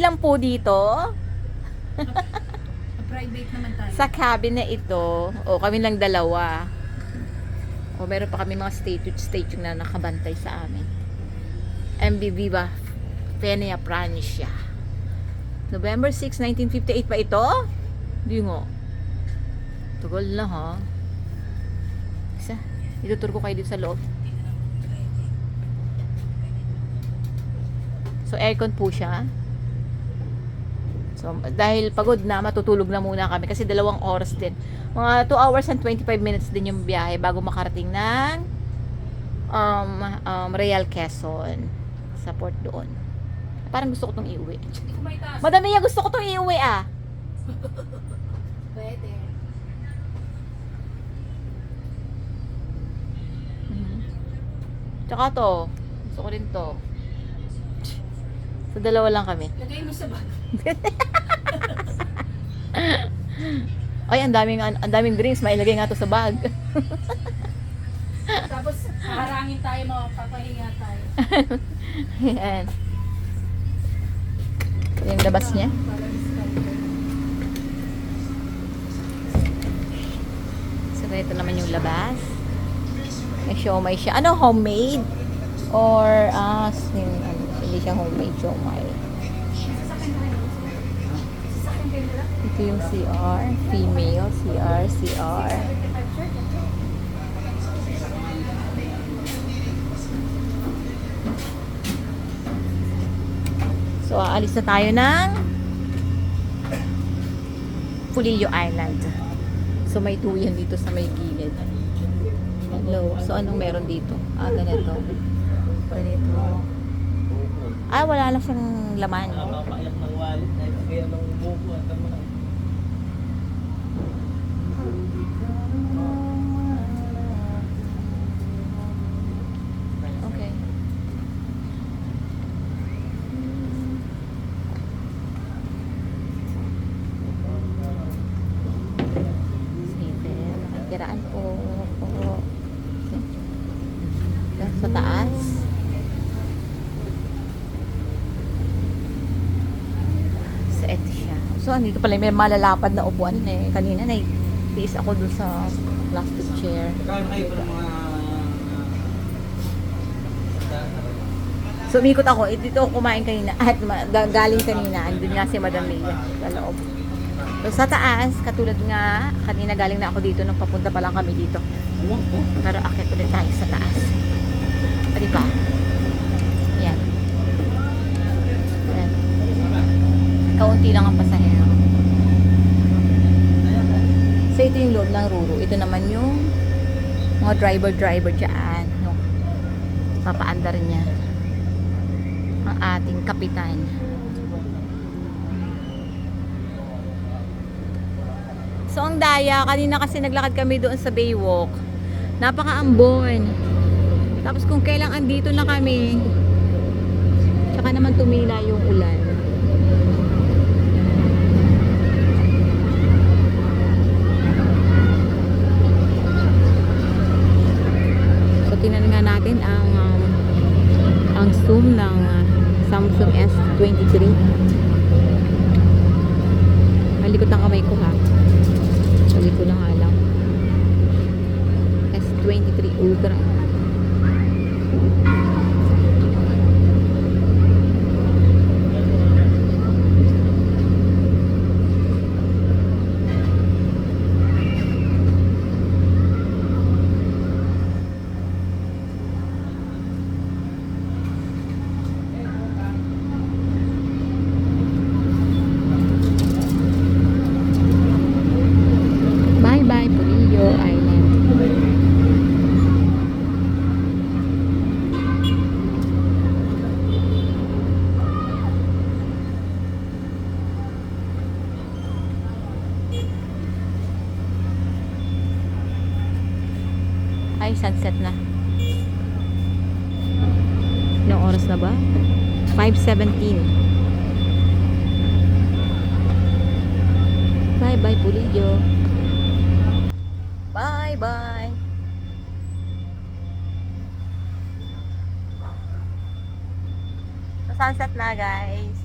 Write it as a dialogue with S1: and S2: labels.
S1: lang po dito
S2: Private naman tayo.
S1: sa cabin na ito. O kami lang dalawa. O meron pa kami mga statue statue na nakabantay sa amin. MB Viva Fenea Pranisya. November 6, 1958 pa ito? Hindi nga. Tagal na ha. Isa. Itutur ko kayo dito sa loob. So aircon po siya. So, dahil pagod na, matutulog na muna kami kasi dalawang oras din. Mga 2 hours and 25 minutes din yung biyahe bago makarating ng um, um, Real Quezon sa port doon. Parang gusto ko tong iuwi. Madami yan, gusto ko tong iuwi ah.
S2: Pwede.
S1: Mhm. Tsaka to, gusto ko rin to. Sa dalawa lang kami.
S2: Lagay mo sa bag.
S1: Ay, ang daming ang daming drinks, mailagay nga to sa bag.
S2: Tapos, harangin tayo, mapapahinga tayo.
S1: Ayan. Ito yung labas niya. So, ito naman yung labas. May siomay siya. Ano, homemade? Or, ah, sin- ano, hindi siya homemade siomay. Ito yung CR. Female, CR, CR.
S2: 75 shirt.
S1: So, aalis na tayo ng Pulillo Island. So, may tuyan dito sa may gilid. Hello. So, anong meron dito? Ah, ganito. Ganito. Ah, wala lang siyang laman.
S3: Napapaiyak ng wallet na kaya ng buko at ang mga
S1: nakikiraan po. po. Sa taas. So, andito pala may malalapad na upuan eh. Kanina na tiis ako dun sa plastic chair. So, umikot ako. Eh, dito ako kumain kanina. At galing kanina. Andun nga si Madam Leia sa loob. So, sa taas, katulad nga, kanina galing na ako dito nung papunta pa lang kami dito. Pero akit ulit tayo sa taas. O, di ba? Yan. Yan. Kaunti lang ang pasahero. So, ito yung loob ng Ruru. Ito naman yung mga driver-driver dyan. No? Papaandar niya ang ating kapitan. So ang daya, kanina kasi naglakad kami doon sa Baywalk. Napakaambon. Tapos kung kailang andito na kami, tsaka naman tumila yung ulan. So tingnan nga natin ang um, ang zoom ng uh, Samsung S23. Malikot ang kamay ko ha. Malikot ko na nga lang. S23 Ultra. Bye bye Purillo Island. Ay, sunset na. Ilang oras na ba? 5.17. Bye bye Purillo. Bye bye. So, sunset na guys.